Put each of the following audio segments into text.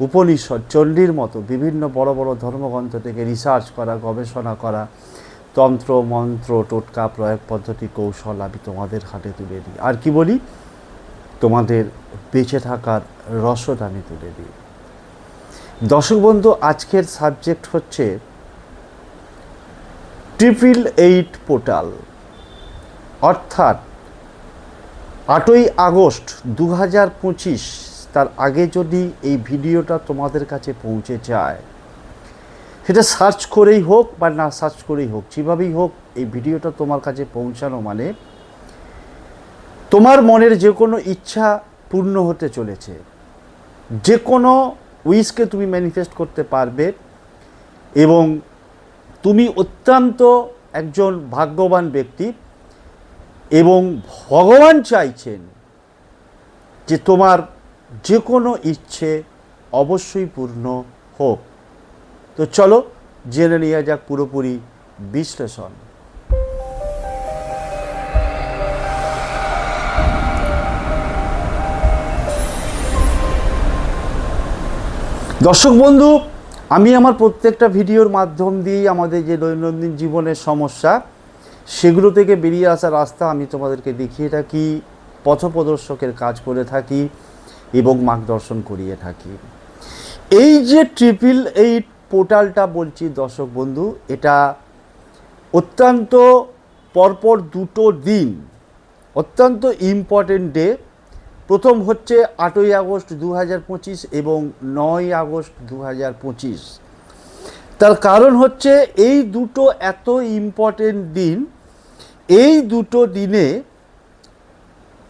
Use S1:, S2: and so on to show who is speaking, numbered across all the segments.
S1: উপনিষদ, চণ্ডীর মতো বিভিন্ন বড় বড় ধর্মগ্রন্থ থেকে রিসার্চ করা, গবেষণা করা, তন্ত্র, মন্ত্র, টোটকা, প্রয়োগ পদ্ধতি, কৌশল আমি তোমাদের হাতে তুলে দিই। আর কি বলি? তোমাদের বেঁচে থাকার রসদ আমি তুলে দিই। দর্শক বন্ধু, আজকের সাবজেক্ট হচ্ছে ট্রিপল এইট পোর্টাল অর্থাৎ আটই আগস্ট দু হাজার পঁচিশ তার আগে যদি এই ভিডিওটা তোমাদের কাছে পৌঁছে যায়, সেটা সার্চ করেই হোক বা না সার্চ করেই হোক, যেভাবেই হোক এই ভিডিওটা তোমার কাছে পৌঁছানো মানে তোমার মনের যে কোনো ইচ্ছা পূর্ণ হতে চলেছে। যে কোনো উইশকে তুমি ম্যানিফেস্ট করতে পারবে এবং তুমি অত্যন্ত একজন ভাগ্যবান ব্যক্তি এবং ভগবান চাইছেন যে তোমার যে কোনো ইচ্ছে অবশ্যই পূর্ণ হোক। তো চলো, জেনে নেওয়া যাক পুরোপুরি বিশ্লেষণ। দর্শক বন্ধু, আমি আমার প্রত্যেকটা ভিডিওর মাধ্যম দিয়েই আমাদের যে দৈনন্দিন জীবনের সমস্যা, সেগুলো থেকে বেরিয়ে আসার রাস্তা আমি তোমাদেরকে দেখিয়ে থাকি, পথপ্রদর্শকের কাজ করে থাকি এবং মার্গদর্শন করিয়ে থাকি। এই যে ট্রিপল এইট পোর্টালটা বলছি দর্শক বন্ধু, এটা অত্যন্ত পরপর দুটো দিন, অত্যন্ত ইম্পর্টেন্ট ডে প্রথম হচ্ছে আটই আগস্ট দু পঁচিশ এবং নয় আগস্ট দু পঁচিশ। তার কারণ হচ্ছে এই দুটো এত ইম্পর্টেন্ট দিন, এই দুটো দিনে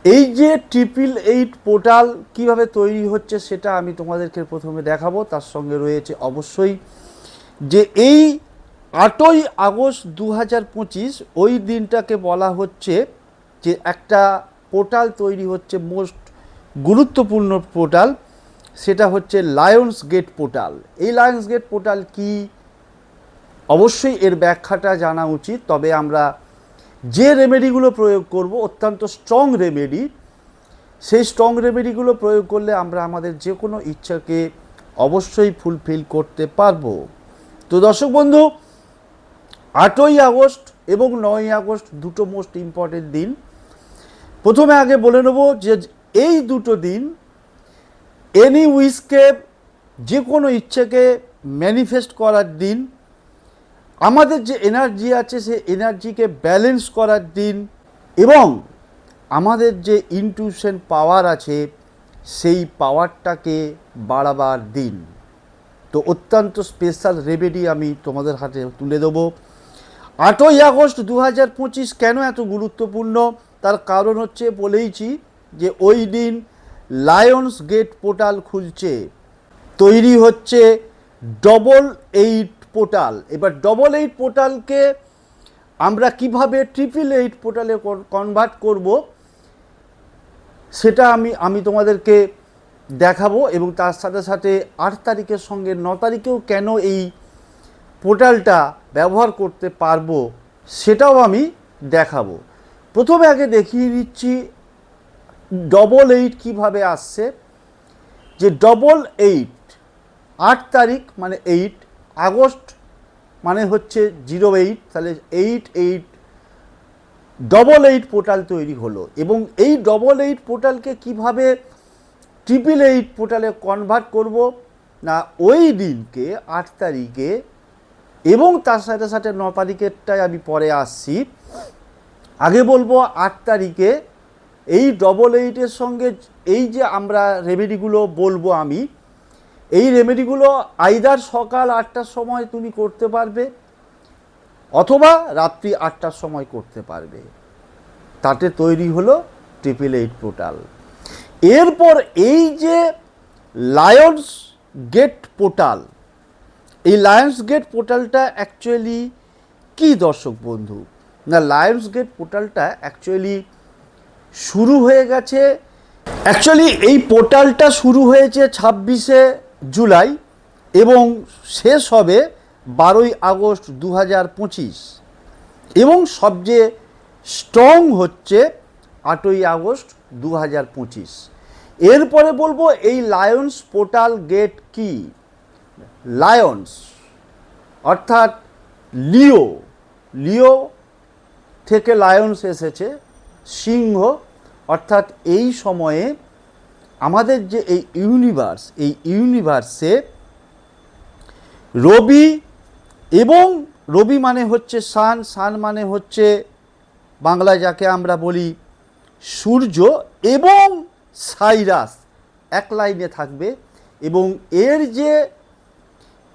S1: এই যে ট্রিপল এইট পোর্টাল কীভাবে তৈরি হচ্ছে সেটা আমি তোমাদেরকে প্রথমে দেখাবো, তার সঙ্গে রয়েছে অবশ্যই যে এই আটই আগস্ট দু হাজার পঁচিশ ওই দিনটাকে বলা হচ্ছে যে একটা পোর্টাল তৈরি হচ্ছে মোস্ট গুরুত্বপূর্ণ পোর্টাল সেটা হচ্ছে লায়ন্স গেট পোর্টাল এই লায়ন্স গেট পোর্টাল কি? অবশ্যই এর ব্যাখ্যাটা জানা উচিত, তবে আমরা যে রেমেডিগুলো প্রয়োগ করব, অত্যন্ত স্ট্রং রেমেডি সেই স্ট্রং রেমেডিগুলো প্রয়োগ করলে আমরা আমাদের যে কোনো ইচ্ছাকে অবশ্যই ফুলফিল করতে পারব। তো দর্শক বন্ধু, আটই আগস্ট এবং নয়ই আগস্ট দুটো মোস্ট ইম্পর্টেন্ট দিন। প্রথমে আগে বলে নেব যে এই দুটো দিন এনি উইসকে যে কোনো ইচ্ছেকে ম্যানিফেস্ট করার দিন আমাদের যে এনার্জি আছে, সেই এনার্জিকে ব্যালেন্স করার দিন এবং আমাদের যে ইনটিউশন পাওয়ার আছে, সেই পাওয়ারটাকে বাড়াবার দিন। তো অত্যন্ত স্পেশাল রেমেডি আমি তোমাদের হাতে তুলে দেবো। আটই আগস্ট দু হাজার পঁচিশ কেন এত গুরুত্বপূর্ণ? তার কারণ হচ্ছে বলেইছি যে ওই দিন লায়ন্স গেট পোর্টাল খুলছে। তৈরি হচ্ছে ডবল এইট পোর্টাল। এবার ডবল এইট পোর্টালকে আমরা কীভাবে ট্রিপল এইট পোর্টালে কনভার্ট করব, সেটা আমি আমি তোমাদেরকে দেখাবো এবং তার সাথে সাথে আট তারিখের সঙ্গে ন তারিখেও কেন এই পোর্টালটা ব্যবহার করতে পারব সেটাও আমি দেখাবো। প্রথমে আগে দেখিয়ে দিচ্ছি ডবল এইট কীভাবে আসছে। যে ডবল এইট আট তারিখ মানে এইট আগস্ট মানে হচ্ছে জিরো এইট, তাহলে eight eight double eight portal তৈরি হলো এবং এই ডবল এইট পোর্টালকে কীভাবে ট্রিপল এইট পোর্টালে কনভার্ট করব না ওই দিনকে, আট তারিখে এবং তার সাথে সাথে ন তারিখেরটাই আমি পরে আসছি। আগে বলব আট তারিখে এই ডবল এইটের সঙ্গে এই যে আমরা রেমেডিগুলো বলব আমি এই রেমেডিগুলো আইদার সকাল আটটার সময় তুমি করতে পারবে, অথবা রাত্রি আটটার সময় করতে পারবে। তাতে তৈরি হলো ট্রিপল এইট পোর্টাল এরপর এই যে লায়ন্স গেট পোর্টাল এই লায়ন্স গেট পোর্টালটা অ্যাকচুয়ালি কি দর্শক বন্ধু? না লায়ন্স গেট পোর্টালটা অ্যাকচুয়ালি শুরু হয়ে গেছে। অ্যাকচুয়ালি এই পোর্টালটা শুরু হয়েছে ছাব্বিশে জুলাই এবং শেষ হবে বারোই আগস্ট দু হাজার পঁচিশ। এবং সবচেয়ে স্ট্রং হচ্ছে আটই আগস্ট দু হাজার পঁচিশ। এরপরে বলব এই লায়ন্স পোর্টাল গেট কি? লায়ন্স অর্থাৎ লিও লিও থেকে লায়ন্স এসেছে, সিংহ, অর্থাৎ এই সময়ে আমাদের যে এই ইউনিভার্স এই ইউনিভার্সে রবি এবং রবি মানে হচ্ছে সান সান মানে হচ্ছে বাংলায় যাকে আমরা বলি সূর্য এবং সাইরাস, এক লাইনে থাকবে এবং এর যে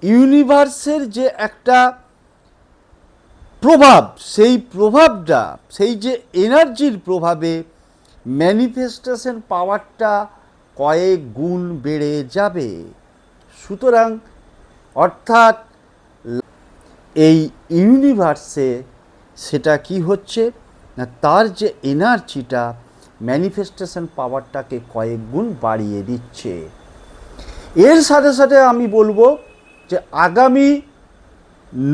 S1: ইউনিভার্সের যে একটা প্রভাব, সেই প্রভাবটা, সেই যে এনার্জির প্রভাবে ম্যানিফেস্টেশন পাওয়ারটা কয়েক গুণ বেড়ে যাবে। সুতরাং অর্থাৎ এই ইউনিভার্সে সেটা কি হচ্ছে? না, তার যে এনার্জিটা ম্যানিফেস্টেশন পাওয়ারটাকে কয়েক গুণ বাড়িয়ে দিচ্ছে। এর সাথে সাথে আমি বলব যে আগামী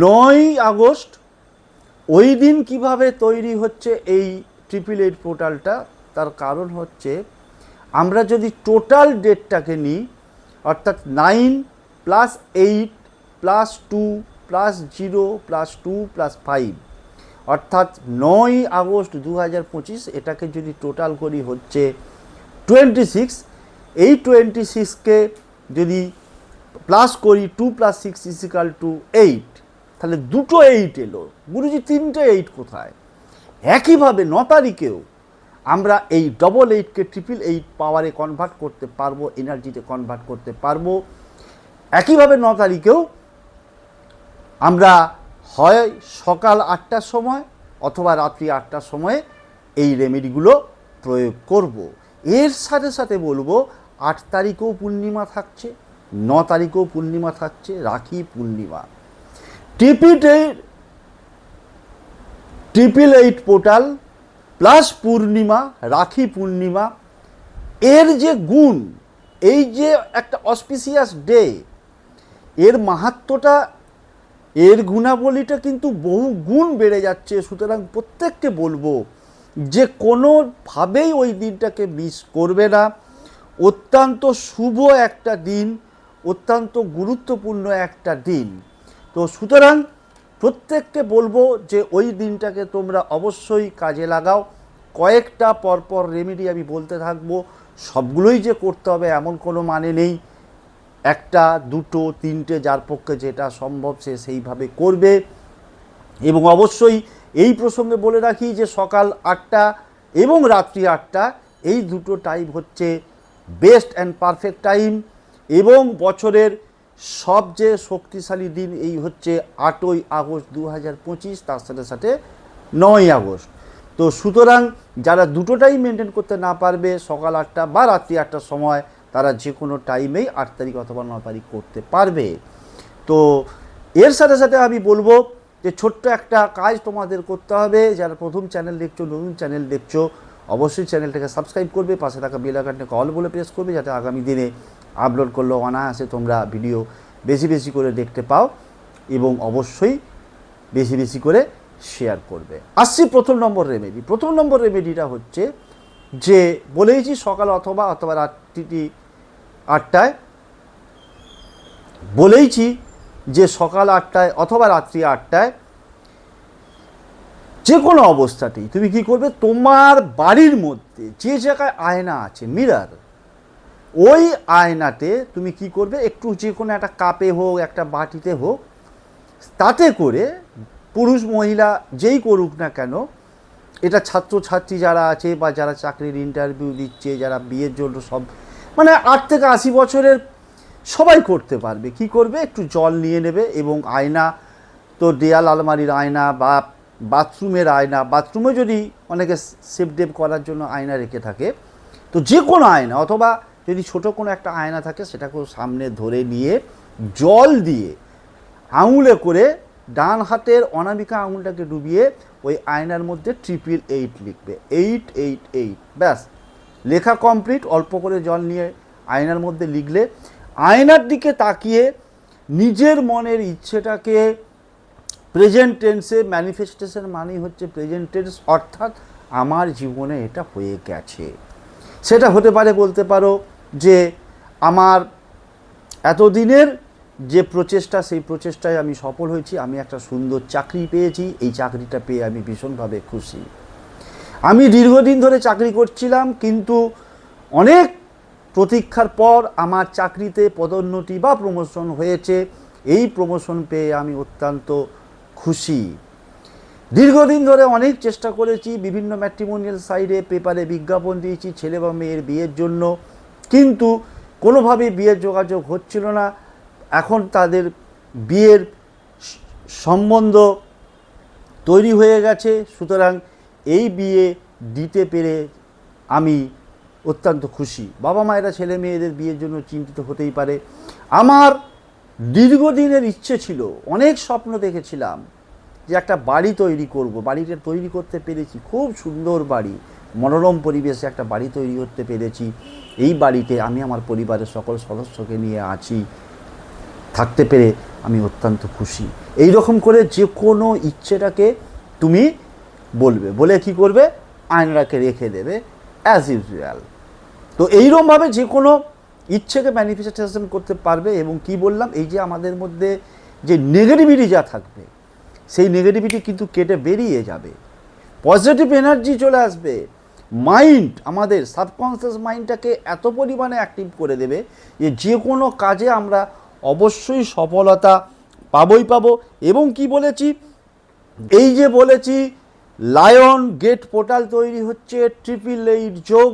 S1: নয় আগস্ট, ওই দিন কীভাবে তৈরি হচ্ছে এই ট্রিপল এইট পোর্টালটা তার কারণ হচ্ছে আমরা যদি টোটাল ডেটটাকে নিই, অর্থাৎ nine plus eight plus two plus zero plus two plus five অর্থাৎ নয় আগস্ট দু হাজার পঁচিশ, এটাকে যদি টোটাল করি হচ্ছে টোয়েন্টি সিক্স এই টোয়েন্টি সিক্সকে যদি প্লাস করি two plus six equal to eight তাহলে দুটো এইট এলো। গুরুজি, তিনটে এইট কোথায়? একইভাবে ন তারিখেও আমরা এই ডবল এইটকে ট্রিপল এইট পাওয়ারে কনভার্ট করতে পারব এনার্জিতে কনভার্ট করতে পারব একইভাবে ন তারিখেও আমরা হয় সকাল আটটার সময় অথবা রাত্রি আটটার সময়ে এই রেমেডিগুলো প্রয়োগ করব। এর সাথে সাথে বলব, আট তারিখেও পূর্ণিমা থাকছে, ন তারিখেও পূর্ণিমা থাকছে, রাখি পূর্ণিমা টিপিটের ট্রিপল এইট পোর্টাল প্লাস পূর্ণিমা, রাখি পূর্ণিমা, এর যে গুণ, এই যে একটা অসপিসিয়াস ডে এর মাহাত্মটা, এর গুণাবলীটা কিন্তু বহু গুণ বেড়ে যাচ্ছে। সুতরাং প্রত্যেককে বলব যে কোনোভাবেই ওই দিনটাকে মিস করবে না। অত্যন্ত শুভ একটা দিন, অত্যন্ত গুরুত্বপূর্ণ একটা দিন। তো সুতরাং প্রত্যেককে বলব যে ওই দিনটাকে তোমরা অবশ্যই কাজে লাগাও। কয়েকটা পরপর রেমেডি আমি বলতে থাকব। সবগুলোই যে করতে হবে এমন কোনো মানে নেই। একটা, দুটো, তিনটে যার পক্ষে যেটা সম্ভব সে সেইভাবে করবে। এবং অবশ্যই এই প্রসঙ্গে বলে রাখি যে সকাল আটটা এবং রাত্রি আটটা, এই দুটো টাইম হচ্ছে বেস্ট অ্যান্ড পারফেক্ট টাইম এবং বছরের সবচেয়ে শক্তিশালী দিন এই হচ্ছে আটই আগস্ট দু হাজার পঁচিশ, তার সাথে সাথে নয় আগস্ট। তো সুতরাং যারা দুটো টাইম মেনটেন করতে না পারবে, সকাল আটটা বা রাত্রি আটটার সময়, তারা যে কোনো টাইমেই আট তারিখ অথবা ন তারিখ করতে পারবে। তো এর সাথে সাথে আমি বলব যে ছোট্ট একটা কাজ তোমাদের করতে হবে। যারা প্রথম চ্যানেল দেখছ, নতুন চ্যানেল দেখছ, অবশ্যই চ্যানেলটাকে সাবস্ক্রাইব করবে, পাশে থাকা বেল আইকনটাকে অল বলে প্রেস করবে, যাতে আগামী দিনে আপলোড করলেও অনায়াসে তোমরা ভিডিও বেশি বেশি করে দেখতে পাও এবং অবশ্যই বেশি বেশি করে শেয়ার করবে। আসছি প্রথম নম্বর রেমেডি প্রথম নম্বর রেমেডিটা হচ্ছে যে বলেইছি সকাল অথবা অথবা রাত্রিটি আটটায় বলেইছি যে সকাল আটটায় অথবা রাত্রি আটটায় যে কোনো অবস্থাতেই তুমি কি করবে? তোমার বাড়ির মধ্যে যে জায়গায় আয়না আছে মিরার ওই আয়নাতে তুমি কি করবে? একটু যে কোনো একটা কাপে হোক, একটা বাটিতে হোক, তাতে করে পুরুষ, মহিলা যেই করুক না কেন, এটা ছাত্রছাত্রী যারা আছে বা যারা চাকরির ইন্টারভিউ দিচ্ছে, যারা বিয়ের জন্য সব মানে আট থেকে আশি বছরের সবাই করতে পারবে। কি করবে? একটু জল নিয়ে নেবে এবং আয়না, তো দেয়াল, আলমারির আয়না বা বাথরুমের আয়না, বাথরুমে যদি অনেকে সেফ ডেপ করার জন্য আয়না রেখে থাকে, তো যে কোনো আয়না অথবা যদি ছোট কোনো একটা আয়না থাকে, সেটাকেও সামনে ধরে নিয়ে জল দিয়ে আঙুলে করে ডান হাতের অনামিকা আঙুলটাকে ডুবিয়ে ওই আয়নার মধ্যে ট্রিপল এইট লিখবে। এইট এইট এইট ব্যাস। লেখা কমপ্লিট অল্প করে জল নিয়ে আয়নার মধ্যে লিখলে আয়নার দিকে তাকিয়ে নিজের মনের ইচ্ছেটাকে প্রেজেন্ট টেন্সে ম্যানিফেস্টেশন মানেই হচ্ছে প্রেজেন্ট টেন্স অর্থাৎ আমার জীবনে এটা হয়ে গেছে। সেটা হতে পারে বলতে পারো যে আমার এতদিনের যে প্রচেষ্টা, সেই প্রচেষ্টায় আমি সফল হয়েছি, আমি একটা সুন্দর চাকরি পেয়েছি, এই চাকরিটা পেয়ে আমি ভীষণভাবে খুশি। আমি দীর্ঘদিন ধরে চাকরি করছিলাম, কিন্তু অনেক প্রতীক্ষার পর আমার চাকরিতে পদোন্নতি বা প্রমোশন হয়েছে, এই প্রমোশন পেয়ে আমি অত্যন্ত খুশি। দীর্ঘদিন ধরে অনেক চেষ্টা করেছি, বিভিন্ন ম্যাট্রিমোনিয়াল সাইডে পেপারে বিজ্ঞাপন দিয়েছি, ছেলে বা মেয়ের বিয়ের জন্য। কিন্তু কোনোভাবেই বিয়ের যোগাযোগ হচ্ছিল না। এখন তাদের বিয়ের সম্বন্ধ তৈরি হয়ে গেছে। সুতরাং এই বিয়ে দিতে পেরে আমি অত্যন্ত খুশি। বাবা মায়েরা ছেলে মেয়েদের বিয়ের জন্য চিন্তিত হতেই পারে। আমার দীর্ঘদিনের ইচ্ছে ছিল, অনেক স্বপ্ন দেখেছিলাম যে একটা বাড়ি তৈরি করব। বাড়িটা তৈরি করতে পেরেছি। খুব সুন্দর বাড়ি। মনোরম পরিবেশে একটা বাড়ি তৈরি করতে পেরেছি। এই বাড়িতে আমি আমার পরিবারের সকল সদস্যকে নিয়ে আছি। থাকতে পেরে আমি অত্যন্ত খুশি। এই রকম করে যে কোনো ইচ্ছেটাকে তুমি বলবে, বলে কি করবে? আয়নাটাকে রেখে দেবে অ্যাজ ইউজুয়াল তো এইরকমভাবে যে কোনো ইচ্ছেকে ম্যানিফেস্টেশন করতে পারবে এবং কি বললাম? এই যে আমাদের মধ্যে যে নেগেটিভিটি যা থাকবে, সেই নেগেটিভিটি কিন্তু কেটে বেরিয়ে যাবে। পজিটিভ এনার্জি চলে আসবে। মাইন্ড, আমাদের সাবকনসিয়াস মাইন্ডটাকে এত পরিমাণে অ্যাক্টিভ করে দেবে যে যে কোনো কাজে আমরা অবশ্যই সফলতা পাবই পাবো। এবং কি বলেছি? এই যে বলেছি, লায়ন গেট পোর্টাল তৈরি হচ্ছে, ট্রিপল এইট যোগ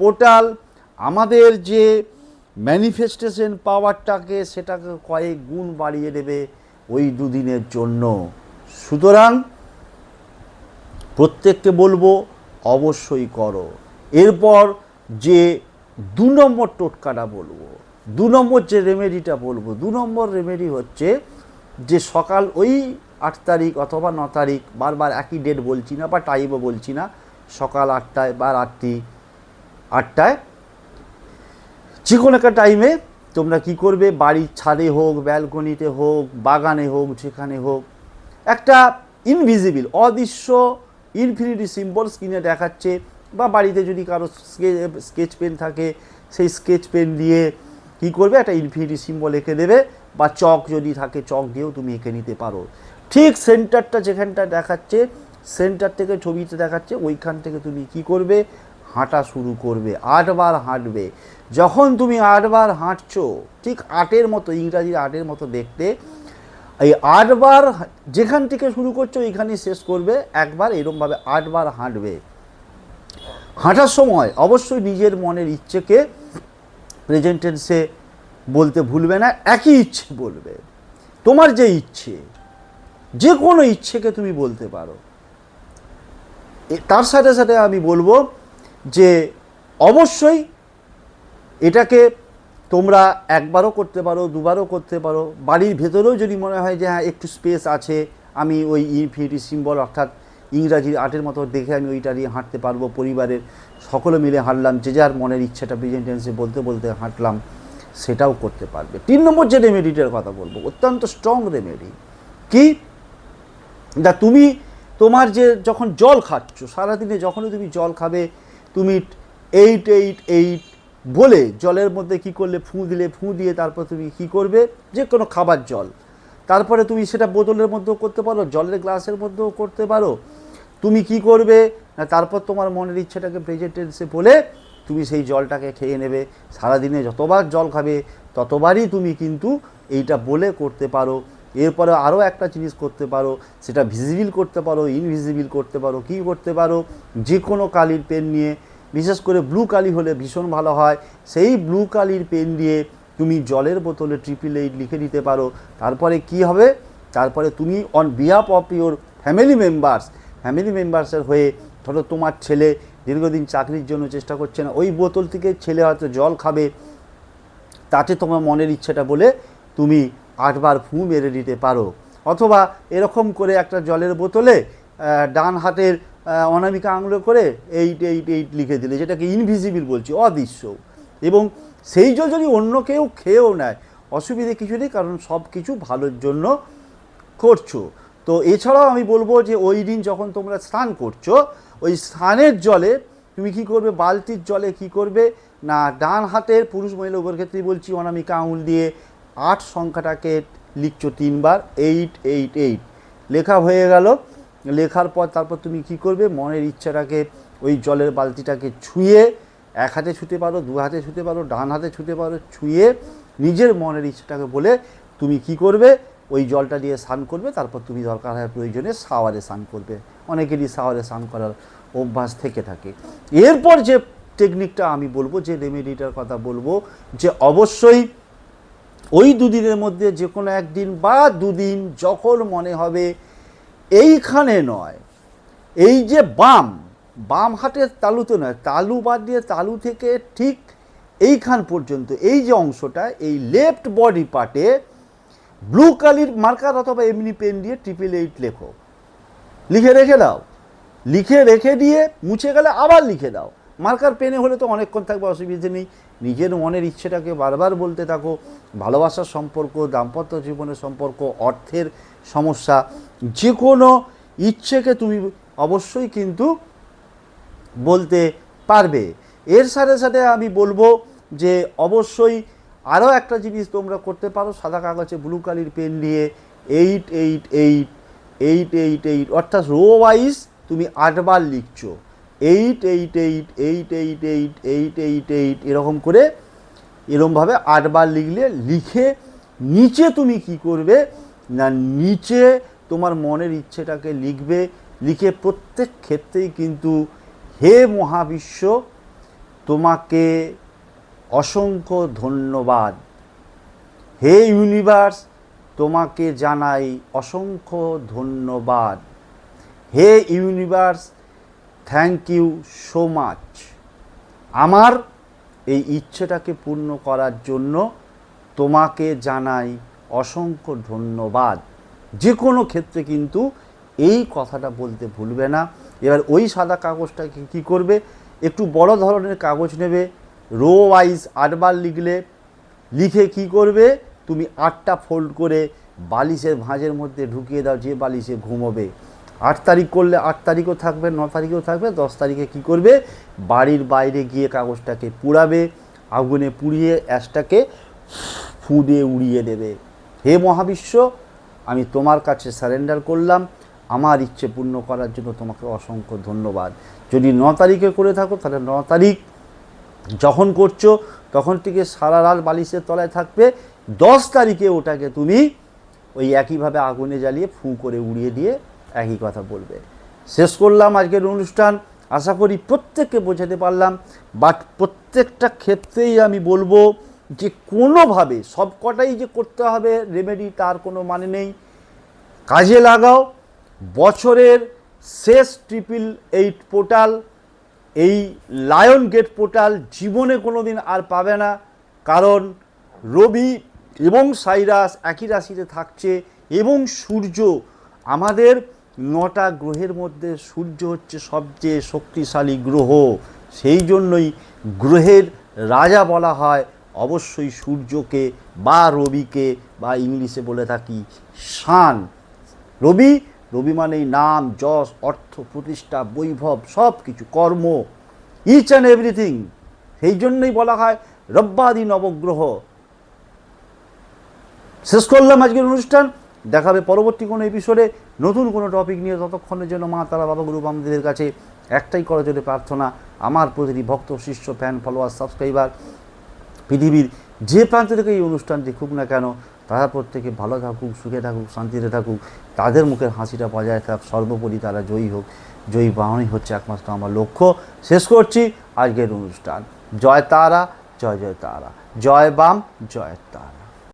S1: পোর্টাল। আমাদের যে ম্যানিফেস্টেশন পাওয়ারটাকে সেটাকে কয়েক গুণ বাড়িয়ে দেবে ওই দুদিনের জন্য। সুতরাং প্রত্যেককে বলব অবশ্যই করো। এরপর যে দু নম্বর টোটকাটা বলব, দু নম্বর যে রেমেডিটা বলব, দু নম্বর রেমেডি হচ্ছে যে সকাল ওই আট তারিখ অথবা ন তারিখ, বারবার একই ডেট বলছি না বা টাইমও বলছি না, সকাল আটটায় বা রাত্রি আটটায় যে কোনো একটা টাইমে তোমরা কি করবে? বাড়ির ছাদে হোক ব্যালকনিতে হোক, বাগানে হোক, যেখানে হোক, একটা ইনভিজিবল অদৃশ্য ইনফিনিটি সিম্বল স্ক্রিনে দেখাচ্ছে বা বাড়িতে যদি কারও স্কেচ পেন থাকে, সেই স্কেচ পেন দিয়ে কি করবে? একটা ইনফিনিটি সিম্বল এঁকে দেবে বা চক যদি থাকে, চক দিয়েও তুমি এঁকে নিতে পারো। ঠিক সেন্টারটা যেখানটা দেখাচ্ছে সেন্টার থেকে ছবিতে দেখাচ্ছে, ওইখান থেকে তুমি কি করবে? হাঁটা শুরু করবে, আটবার হাঁটবে। যখন তুমি আটবার হাঁটছো, ঠিক আটের মতো, ইংরাজির আটের মতো দেখতে এই আটবার যেখান থেকে শুরু করছ, এইখানেই শেষ করবে। একবার এরমভাবে আটবার হাঁটবে। হাঁটার সময় অবশ্যই নিজের মনের ইচ্ছেকে প্রেজেন্টেন্সে বলতে ভুলবে না, একই ইচ্ছে বলবে। তোমার যে ইচ্ছে, যে কোনো ইচ্ছেকে তুমি বলতে পারো। তার সাথে সাথে আমি বলব যে, অবশ্যই এটাকে তোমরা একবারও করতে পারো, দুবারও করতে পারো। বাড়ির ভেতরেও যদি মনে হয় যে হ্যাঁ একটু স্পেস আছে, আমি ওই ইনফিনিটি সিম্বল অর্থাৎ ইংরাজির আর্টের মতো দেখে আমি ওইটা দিয়ে হাঁটতে পারব, পরিবারের সকলে মিলে হাঁটলাম, যে যার মনের ইচ্ছাটা প্রেজেন্টেন্সে বলতে বলতে হাঁটলাম, সেটাও করতে পারবে। তিন নম্বর যে রেমেডিটার কথা বলব, অত্যন্ত স্ট্রং রেমেডি কি? দা তুমি তোমার যে যখন জল খাচ্ছ, সারাদিনে যখনই তুমি জল খাবে, তুমি এইট এইট এইট বলে জলের মধ্যে কি করলে ফুঁ দিলে, ফুঁ দিয়ে তারপর তুমি কি করবে? যে কোনো খাবার জল। তারপরে তুমি সেটা বোতলের মধ্যেও করতে পারো, জলের গ্লাসের মধ্যেও করতে পারো। তুমি কি করবে? না, তারপর তোমার মনের ইচ্ছেটাকে প্রেজেন্টেন্সে বলে তুমি সেই জলটাকে খেয়ে নেবে। সারাদিনে যতবার জল খাবে, ততবারই তুমি কিন্তু এইটা বলে করতে পারো। এরপরে আরও একটা জিনিস করতে পারো, সেটা ভিজিবল করতে পারো ইনভিজিবল করতে পারো, কী করতে পারো? যে কোনো কালির পেন নিয়ে বিশেষ করে ব্লু কালি হলে ভীষণ ভালো হয়। সেই ব্লু কালির পেন দিয়ে তুমি জলের বোতলে ট্রিপল এইট লিখে দিতে পারো। তারপরে কি হবে? তারপরে তুমি on behalf of your family members family মেম্বার্সের হয়ে ধরো তোমার ছেলে দীর্ঘদিন চাকরির জন্য চেষ্টা করছে না, ওই বোতল থেকে ছেলে হয়তো জল খাবে। তাতে তোমার মনের ইচ্ছেটা বলে তুমি আটবার ফু মেরে দিতে পারো। অথবা এরকম করে একটা জলের বোতলে ডান হাতের অনামিকা আঙুলে করে এইট এইট এইট লিখে দিলে, যেটাকে ইনভিজিবল বলছি, অদৃশ্য। এবং সেই জল যদি অন্য কেউ খেয়েও নেয়, অসুবিধে কিছু নেই, কারণ সব কিছু ভালোর জন্য করছ। তো এছাড়াও আমি বলব যে ওই দিন যখন তোমরা স্নান করছ, ওই স্নানের জলে তুমি কি করবে? বালতির জলে কি করবে? না, ডান হাতের পুরুষ মহিলা উভয়ের ক্ষেত্রেই বলছি, অনামিকা আঙুল দিয়ে আট সংখ্যাটাকে লিখছো তিনবার এইট এইট এইট লেখা হয়ে গেল। লেখার পর তারপর তুমি কি করবে? মনের ইচ্ছাটাকে ওই জলের বালতিটাকে ছুঁয়ে এক হাতে ছুঁতে পারো, দু হাতে ছুঁতে পারো, ডান হাতে ছুঁতে পারো, ছুঁয়ে নিজের মনের ইচ্ছাটাকে বলে তুমি কি করবে? ওই জলটা দিয়ে স্নান করবে, তারপর তুমি দরকার হয় প্রয়োজনে শাওয়ারে স্নান করবে। অনেকেরই শাওয়ারে স্নান করার অভ্যাস থেকে থাকে। এরপর যে টেকনিকটা আমি বলব, যে রেমেডিটার কথা বলব, যে অবশ্যই ওই দুদিনের মধ্যে যে কোনো একদিন বা দুদিন যখন মনে হবে এইখানে নয়। এই যে বাম বাম হাতের তালুতে নয়, তালু বাদ দিয়ে তালু থেকে ঠিক এইখান পর্যন্ত, এই যে অংশটা, এই লেফট বডি পার্টে ব্লু কালির মার্কার অথবা এমনি পেন দিয়ে ট্রিপল এইট লেখো। লিখে রেখে দাও। লিখে রেখে দিয়ে মুছে গেলে আবার লিখে দাও। মার্কার পেনে হলে তো অনেকক্ষণ থাকবে, অসুবিধে নেই। নিজের মনের ইচ্ছেটাকে বারবার বলতে থাকো। ভালোবাসার সম্পর্ক, দাম্পত্য জীবনের সম্পর্ক, অর্থের সমস্যা যে কোনো ইচ্ছেকে তুমি অবশ্যই কিন্তু বলতে পারবে এর সাথে সাথে আমি বলব যে অবশ্যই আরও একটা জিনিস তোমরা করতে পারো সাদা কাগজে ব্লু কালির পেন দিয়ে eight eight eight eight eight eight অর্থাৎ রো ওয়াইজ তুমি আটবার লিখছো eight eight eight eight eight eight eight eight eight এরকম করে এরমভাবে আটবার লিখলে লিখে নিচে তুমি কি করবে না, নিচে তোমার মনের ইচ্ছেটাকে লিখবে, লিখে প্রত্যেক ক্ষেত্রেই কিন্তু হে মহাবিশ্ব, তোমাকে অসংখ্য ধন্যবাদ। হে ইউনিভার্স, তোমাকে জানাই অসংখ্য ধন্যবাদ। হে universe, thank you so much. আমার এই ইচ্ছেটাকে পূর্ণ করার জন্য তোমাকে জানাই অসংখ্য ধন্যবাদ। যে কোনো ক্ষেত্রে কিন্তু এই কথাটা বলতে ভুলবে না। এবার ওই সাদা কাগজটাকে কি করবে? একটু বড় ধরনের কাগজ নেবে, রো ওয়াইজ আটবার লিখলে। লিখে কি করবে? তুমি আটটা ফোল্ড করে বালিশের ভাঁজের মধ্যে ঢুকিয়ে দাও, যে বালিশে ঘুমোবে। আট তারিখ করলে আট তারিখও থাকবে, ন তারিখেও থাকবে, দশ তারিখে কি করবে? বাড়ির বাইরে গিয়ে কাগজটাকে পুড়াবে, আগুনে পুড়িয়ে অ্যাশটাকে ফু দিয়ে উড়িয়ে দেবে। হে মহাবিশ্ব, আমি তোমার কাছে সারেন্ডার করলাম। আমার ইচ্ছে পূর্ণ করার জন্য তোমাকে অসংখ্য ধন্যবাদ। যদি ন তারিখে করে থাকো, তাহলে ন তারিখ যখন করছ, তখন থেকে সারা রাত বালিশের তলায় থাকবে। দশ তারিখে ওটাকে তুমি ওই একইভাবে আগুনে জ্বালিয়ে ফু করে উড়িয়ে দিয়ে একই কথা বলবে। শেষ করলাম আজকের অনুষ্ঠান। আশা করি প্রত্যেককে বোঝাতে পারলাম বাট প্রত্যেকটা ক্ষেত্রেই আমি বলব যে কোনোভাবে সব কটাই যে করতে হবে রেমেডি তার কোনো মানে নেই। কাজে লাগাও, বছরের শেষ ট্রিপল এইট পোর্টাল এই লায়ন গেট পোর্টাল জীবনে কোনো দিন আর পাবে না। কারণ রবি এবং সাইরাস একই রাশিতে থাকছে এবং সূর্য আমাদের নটা গ্রহের মধ্যে সূর্য হচ্ছে সবচেয়ে শক্তিশালী গ্রহ। সেই জন্যই গ্রহের রাজা বলা হয় অবশ্যই সূর্যকে বা রবিকে বা ইংলিশে বলে থাকি শান। রবি রবি মানেই নাম, যশ, অর্থ, প্রতিষ্ঠা, বৈভব সব কিছু কর্ম ইচ অ্যান্ড এভরিথিং সেই জন্যই বলা হয় রব্বাদি নবগ্রহ। শেষ করলাম আজকের অনুষ্ঠান। দেখাবে পরবর্তী কোনো এপিসোডে নতুন কোনো টপিক নিয়ে ততক্ষণের জন্য মা তারা বাবা গুরু বামদের কাছে একটাই করা জন্য প্রার্থনা। আমার প্রতিটি ভক্ত, শিষ্য ফ্যান ফলোয়ার সাবস্ক্রাইবার পৃথিবীর যে প্রান্ত থেকে এই অনুষ্ঠান দেখুক না কেন, তারা প্রত্যেকে ভালো থাকুক, সুখে থাকুক, শান্তিতে থাকুক, তাদের মুখের হাসিটা বজায় থাক, সর্বোপরি তারা জয়ী হোক, জয়ী বাহনই হচ্ছে একমাত্র আমার লক্ষ্য। শেষ করছি আজকের অনুষ্ঠান। জয় তারা, জয় জয় তারা। জয় বাম, জয় তারা।